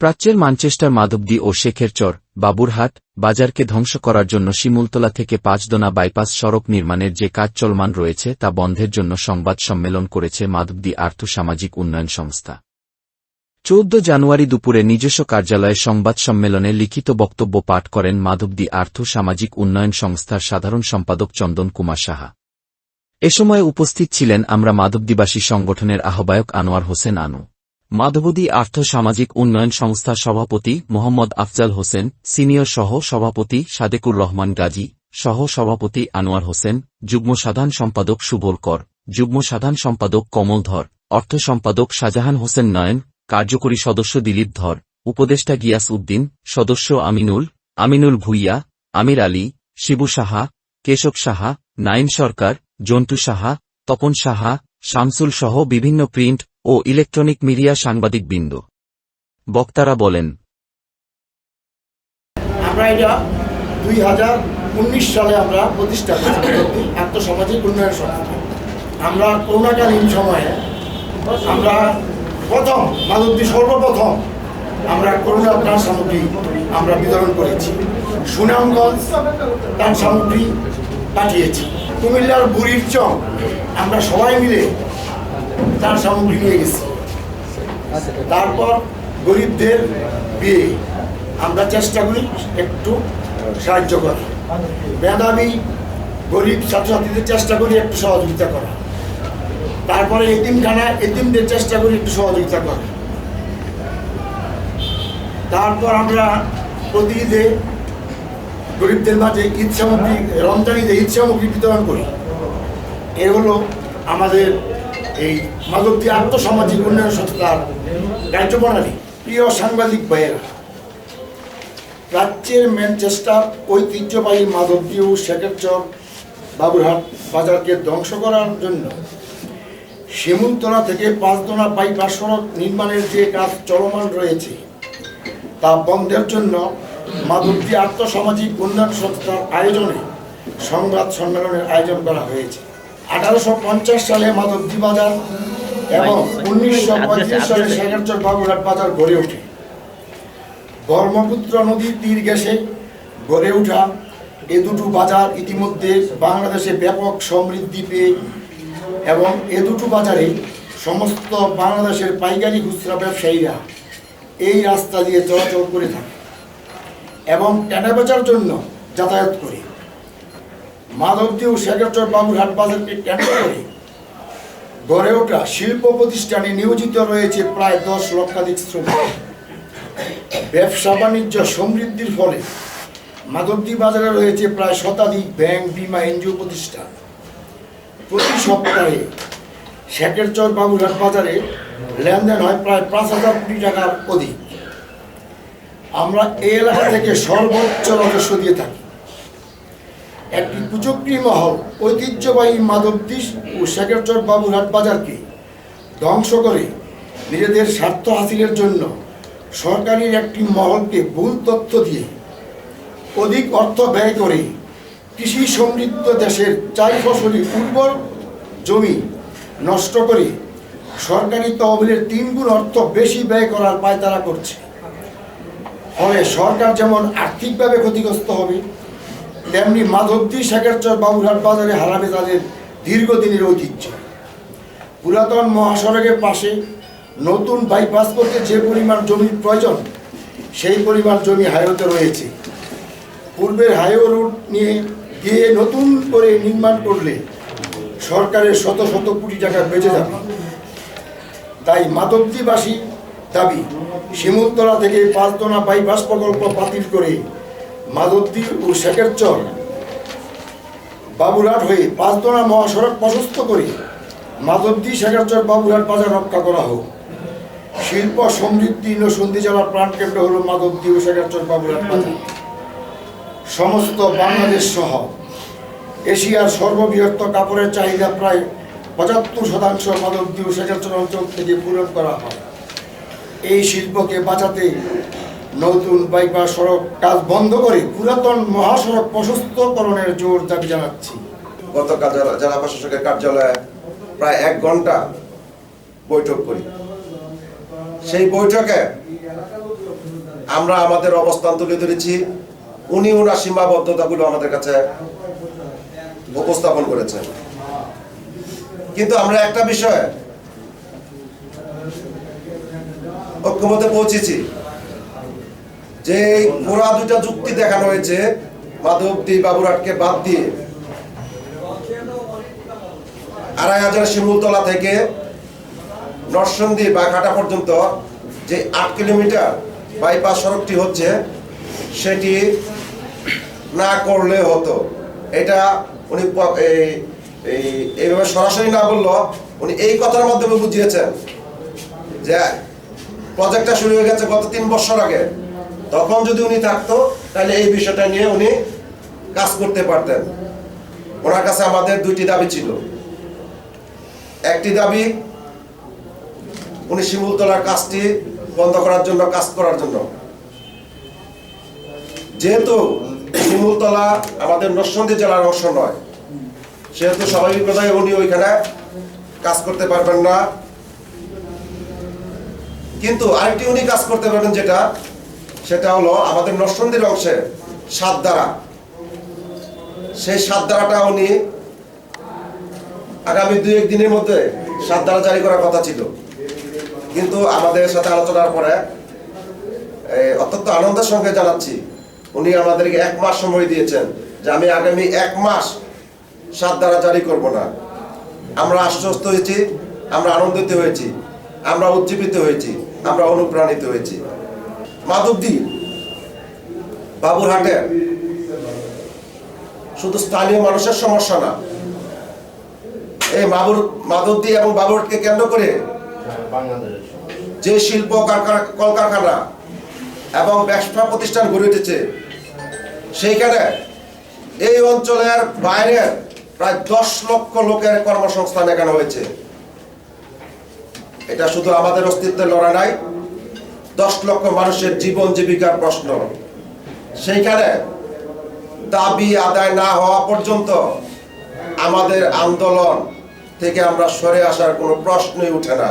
প্রাচ্যের মানচেস্টার মাধবদী ও শেখের চর, বাবুরহাট, বাজারকে ধ্বংস করার জন্য শিমুলতলা থেকে পাঁচদোনা বাইপাস সড়ক নির্মাণের যে কাজ চলমান রয়েছে তা বন্ধের জন্য সংবাদ সম্মেলন করেছে মাধবদী আর্থ সামাজিক উন্নয়ন সংস্থা। চৌদ্দ জানুয়ারি দুপুরে নিজস্ব কার্যালয়ে সংবাদ সম্মেলনে লিখিত বক্তব্য পাঠ করেন মাধবদী আর্থ সামাজিক উন্নয়ন সংস্থার সাধারণ সম্পাদক চন্দন কুমার সাহা। এ সময় উপস্থিত ছিলেন আমরা মাধবদীবাসী সংগঠনের আহ্বায়ক আনোয়ার হোসেন আনু। মাধবদী আর্থ সামাজিক উন্নয়ন সংস্থার সভাপতি মোহাম্মদ আফজাল হোসেন, সিনিয়র সহ সভাপতি সাদেকুর রহমান গাজী, সহ সভাপতি আনোয়ার হোসেন, যুগ্ম সাধারণ সম্পাদক সুবল কর, যুগ্ম সাধারণ সম্পাদক কমল ধর, অর্থ সম্পাদক শাহজাহান হোসেন নয়ন, কার্যকরী সদস্য দিলীপ ধর, উপদেষ্টা গিয়াস উদ্দিন, সদস্য আমিনুল আমিনুল ভুইয়া, আমির আলী, শিবু সাহা, কেশব সাহা নাইম সরকার, জন্টু সাহা, তপন সাহা, শামসুল সহ বিভিন্ন প্রিন্ট ও ইলেকট্রনিক মিডিয়া সাংবাদিকবৃন্দ বক্তারা বলেন, আমরা এটা দুই হাজার উনিশ সালে আমরা প্রতিষ্ঠা করেছি। আত্মসামাজিক উন্নয়ন সংস্থা। আমরা করোনাকালীন সময়ে আমরা প্রথম মালদ্বী সর্বপ্রথম আমরা করোনা ত্রাণ সামগ্রী আমরা বিতরণ করেছি। সুনামগঞ্জ ত্রাণ সামগ্রী পাঠিয়েছি। কুমিল্লার বুড়ির চং আমরা সবাই মিলে ত্রাণ সামগ্রী নিয়ে গেছি। তারপর গরিবদের বিয়ে। আমরা চেষ্টা করি একটু সাহায্য করা মেধাবী গরিব ছাত্রছাত্রীদের চেষ্টা করি একটু সহযোগিতা করা তারপরে এতিমখানা এতিমদের চেষ্টা করি একটু সহযোগিতা করা তারপর আমরা প্রতি ঈদে গরিবদের মাঝে ঈদ সামগ্রী রমজান ঈদে ঈদ সামগ্রী বিতরণ করি। এ হলো আমাদের এই মাধবদী আত্মসামাজিক উন্নয়ন সংস্থার কার্যপ্রণালী প্রিয় সাংবাদিক ভাইয়েরা প্রাচ্যের ম্যানচেস্টার ঐতিহ্যবাহী মাধবদী ও শেখেরচর বাবুরহাট বাজারকে ধ্বংস করার জন্য শিমুলতলা থেকে পাঁচদোনা বাইপাস সড়ক নির্মাণের যে কাজ চলমান রয়েছে, তা বন্ধের জন্য মাধবদী আর্থসামাজিক উন্নয়ন সংস্থার আয়োজনে সংবাদ সম্মেলনের আয়োজন করা হয়েছে। আঠারোশো পঞ্চাশ সালে মাধবদী বাজার এবং উনিশশো পঁয়ত্রিশ সালে শেখারচর বাবুরহাট বাজার গড়ে ওঠে। ব্রহ্মপুত্র নদীর তীর ঘেঁষে গড়ে ওঠা এ দুটো বাজার ইতিমধ্যে বাংলাদেশে ব্যাপক সমৃদ্ধি পেয়ে এবং এ দুটো বাজারে সমস্ত বাংলাদেশের পাইকারি খুচরা ব্যবসায়ীরা এই রাস্তা দিয়ে চলাচল করে থাকে এবং কেনা বেচার জন্য যাতায়াত করে। মাধবদী ও শেখারচর বাবুরহাট বাজারকে কেন্দ্র করে গড়ে ওঠা শিল্প প্রতিষ্ঠানে নিয়োজিত রয়েছে প্রায় দশ লক্ষাধিক শ্রমিক। ব্যবসা বাণিজ্য সমৃদ্ধির ফলে মাধবদী বাজারে রয়েছে প্রায় শতাধিক ব্যাংক, বিমা, এনজিও প্রতিষ্ঠান। প্রতি সপ্তাহে শেখেরচর বাবুরহাট বাজারে লেনদেন হয় প্রায় পাঁচ হাজার কোটি টাকার অধিক। আমরা এই এলাকা থেকে সর্বোচ্চ রাজস্ব দিয়ে থাকি। একটি কুচক্রী মহল, ঐতিহ্যবাহী মাধবদী ও শেখেরচর বাবুরহাট বাজারকে ধ্বংস করে নিজেদের স্বার্থ হাসিলের জন্য সরকারের একটি মহলকে ভুল তথ্য দিয়ে অধিক অর্থ ব্যয় করে কৃষি সমৃদ্ধ দেশের চার ফসলি উর্বর জমি নষ্ট করে সরকারি তহবিলের তিন গুণ অর্থ বেশি ব্যয় করার পায়তারা করছে। ফলে সরকার যেমন আর্থিকভাবে ক্ষতিগ্রস্ত হবে তেমনি মাধবদী শেখারচর বাবুরহাট বাজারে হারাবে তাদের দীর্ঘদিনের ঐতিহ্য। পুরাতন মহাসড়কের পাশে নতুন বাইপাস করতে যে পরিমাণ জমির প্রয়োজন, সেই পরিমাণ জমি হাইওতে রয়েছে। পূর্বের হাইওয়ে রুট নিয়ে গিয়ে নতুন করে নির্মাণ করলে সরকারের শত শত কোটি টাকা বেঁচে যাবে। তাই মাধবদীবাসী দাবি, শিমুলতলা থেকে পাঁচদোনা বাইপাস প্রকল্প বাতিল করে মাধবদী ও শেখেরচর বাবুরহাট হয়ে পাঁচদোনা মহাসড়ক প্রশস্ত করে মাধবদী শেখারচর বাবুরহাট বাজার রক্ষা করা হোক। শিল্প সমৃদ্ধি নসন্দি জেলার প্রাণকেন্দ্র হল মাধবদী ও শেখারচর বাবুরহাট বাজার। সমস্ত বাংলাদেশ সহ এশিয়ার সর্ববৃহত্ত কাপড়ের চাহিদা প্রায় পঁচাত্তর শতাংশ ও শেখারচর অঞ্চল থেকে পূরণ করা হয়। এই শিল্পকে বাঁচাতে নতুন বাইপাস সড়ক কাজ বন্ধ করে পুরাতন মহাসড়ক প্রশস্তকরণের জোর দাবি জানাচ্ছি। গতকাল জেলা প্রশাসকের কার্যালয়ে প্রায় এক ঘণ্টা বৈঠক করি। সেই বৈঠকে আমরা আমাদের অবস্থান তুলে ধরেছি। উনি ওনার সীমাবদ্ধতাগুলো আমাদের কাছে উপস্থাপন করেছেন। কিন্তু আমরা একটা বিষয় ঐক্যমতে পৌঁছেছি। যে গোড়া দুটা যুক্তি দেখানো হয়েছে, মাধবদী বাবুরাটকে বাদ দিয়ে। আড়াই হাজার শিমুলতলা থেকে নরসন্দী বা ঘাটা পর্যন্ত যে আট কিলোমিটার বাইপাস সড়কটি হচ্ছে, সেটি না করলে হতো। এটা উনি এই এইভাবে সরাসরি না বলল, উনি এই কথার মাধ্যমে বুঝিয়েছেন যে প্রজেক্টটা শুরু হয়ে গেছে গত তিন বছর আগে। তখন যদি উনি থাকতো, তাহলে এই বিষয়টা নিয়ে উনি কাজ করতে পারতেন। ওনার কাছে আমাদের দুইটি দাবি ছিল। একটি দাবি, উনি শিমুলতলার কাজটি বন্ধ করার জন্য, কাজ করার জন্য। যেহেতু শিমুলতলা আমাদের নরসিংদী জেলার অংশ নয়, সেহেতু স্বাভাবিকভাবে উনি ওইখানে কাজ করতে পারবেন না। কিন্তু আরেকটি উনি কাজ করতে পারবেন, যেটা সেটা হলো আমাদের নরসিংদীর অংশে সাত দ্বারা। সেই সাত দ্বারাটা উনি আগামী দুই এক দিনের মধ্যে সাত দ্বারা জারি করার কথা ছিল। কিন্তু আমাদের সাথে আলোচনার পরে অত্যন্ত আনন্দের সঙ্গে জানাচ্ছি, উনি আমাদেরকে এক মাস সময় দিয়েছেন যে আমি আগামী এক মাস সাত দ্বারা জারি করব না। আমরা আশ্বস্ত হয়েছি, আমরা আনন্দিত হয়েছি, আমরা উজ্জীবিত হয়েছি, আমরা অনুপ্রাণিত হয়েছি। মাধবদী, বাবুরহাটে। শুধু স্থানীয় মানুষের সমস্যা না। এই মাবুর, মাধবদী এবং বাবুরহাটকে কেন্দ্র করে যে শিল্প কারখানা, কলকারখানা এবং ব্যবসা প্রতিষ্ঠান গড়ে উঠেছে, সেইখানে এই অঞ্চলের বাইরের প্রায় দশ লক্ষ লোকের কর্মসংস্থান এখানে হয়েছে। এটা শুধু আমাদের অস্তিত্বের লড়াই নাই দশ লক্ষ মানুষের জীবন জীবিকার প্রশ্ন। সেইখানে দাবি আদায় না হওয়া পর্যন্ত আমাদের আন্দোলন থেকে আমরা সরে আসার কোনো প্রশ্নই উঠে না।